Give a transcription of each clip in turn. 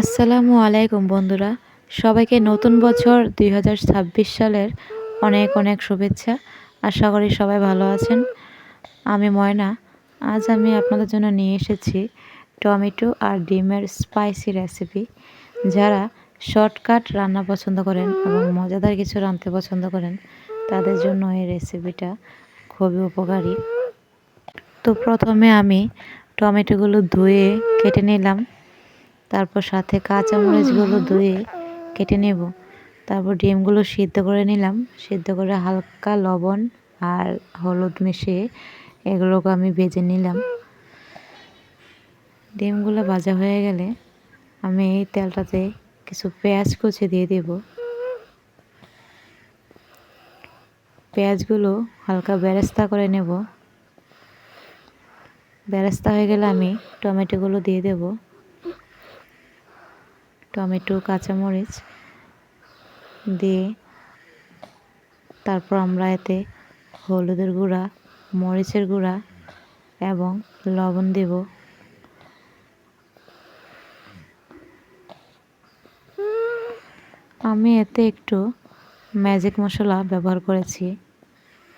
আসসালামু আলাইকুম, বন্ধুরা। সবাইকে নতুন বছর দুই হাজার ছাব্বিশ সালের অনেক অনেক শুভেচ্ছা। আশা করি সবাই ভালো আছেন। আমি ময়না। আজ আমি আপনাদের জন্য নিয়ে এসেছি টমেটো আর ডিমের স্পাইসি রেসিপি। যারা শর্টকাট রান্না পছন্দ করেন এবং মজাদার কিছু রাঁধতে পছন্দ করেন, তাদের জন্য এই রেসিপিটা খুবই উপকারী। তো প্রথমে আমি টমেটোগুলো ধুয়ে কেটে নিলাম। তারপর সাথে কাঁচামরিচগুলো ধুয়ে কেটে নেব। তারপর ডিমগুলো সিদ্ধ করে নিলাম। সিদ্ধ করে হালকা লবণ আর হলুদ মিশিয়ে এগুলোকে আমি ভেজে নিলাম। ডিমগুলো ভাজা হয়ে গেলে আমি এই তেলটাতে কিছু পেঁয়াজ কুচি দিয়ে দেব। পেঁয়াজগুলো হালকা বেরেস্তা করে নেব। বেরেস্তা হয়ে গেলে আমি টমেটোগুলো দিয়ে দেবো। টমেটো, কাঁচামরিচ দিয়ে তারপর আমরা এতে হলুদের গুঁড়া, মরিচের গুঁড়া এবং লবণ দেব। আমি এতে একটু ম্যাজিক মশলা ব্যবহার করেছি।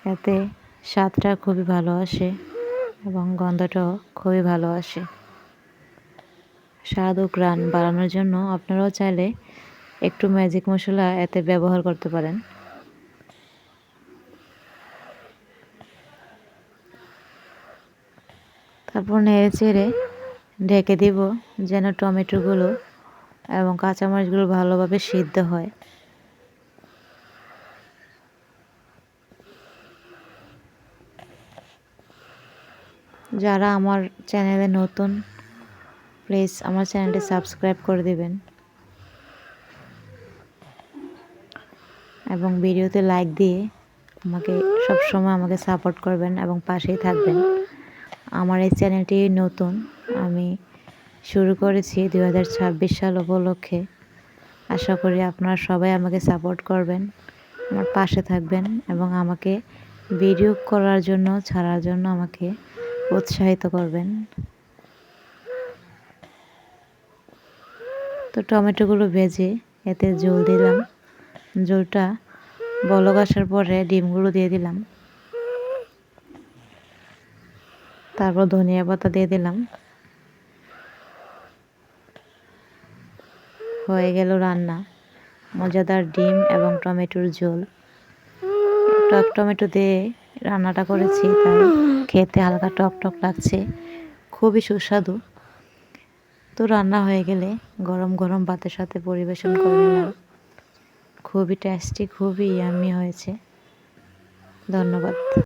এতে স্বাদটা খুবই ভালো আসে এবং গন্ধটাও খুবই ভালো আসে। স্বাদ ও গ্রান বাড়ানোর জন্য আপনারাও চাইলে একটু ম্যাজিক মশলা এতে ব্যবহার করতে পারেন। তারপর নেড়ে চেড়ে ঢেকে দিব যেন টমেটোগুলো এবং কাঁচামরিচগুলো ভালোভাবে সিদ্ধ হয়। যারা আমার চ্যানেলে নতুন প্লিজ আমার চ্যানেলটি সাবস্ক্রাইব করে দেবেন। এবং ভিডিওতে লাইক দিয়ে আমাকে সবসময় আমাকে সাপোর্ট করবেন এবং পাশেই থাকবেন। আমার এই চ্যানেলটি নতুন, আমি শুরু করেছি দু হাজার ছাব্বিশ সাল উপলক্ষে। আশা করি আপনারা সবাই আমাকে সাপোর্ট করবেন, আমার পাশে থাকবেন এবং আমাকে ভিডিও করার জন্য, ছাড়ার জন্য আমাকে উৎসাহিত করবেন। টমেটোগুলো ভেজে এতে জল দিলাম। জলটা বলক আসার পরে ডিমগুলো দিয়ে দিলাম। তারপর ধনিয়া পাতা দিয়ে দিলাম। হয়ে গেল রান্না। মজাদার ডিম এবং টমেটোর ঝোল। টক টমেটো দিয়ে রান্নাটা করেছি, তাই খেতে হালকা টক টক লাগছে। খুবই সুস্বাদু। তো রান্না হয়ে গেলে গরম গরম ভাতের সাথে পরিবেশন করে নিলাম। খুবই টেস্টি খুবই ইয়ামি হয়েছে। ধন্যবাদ।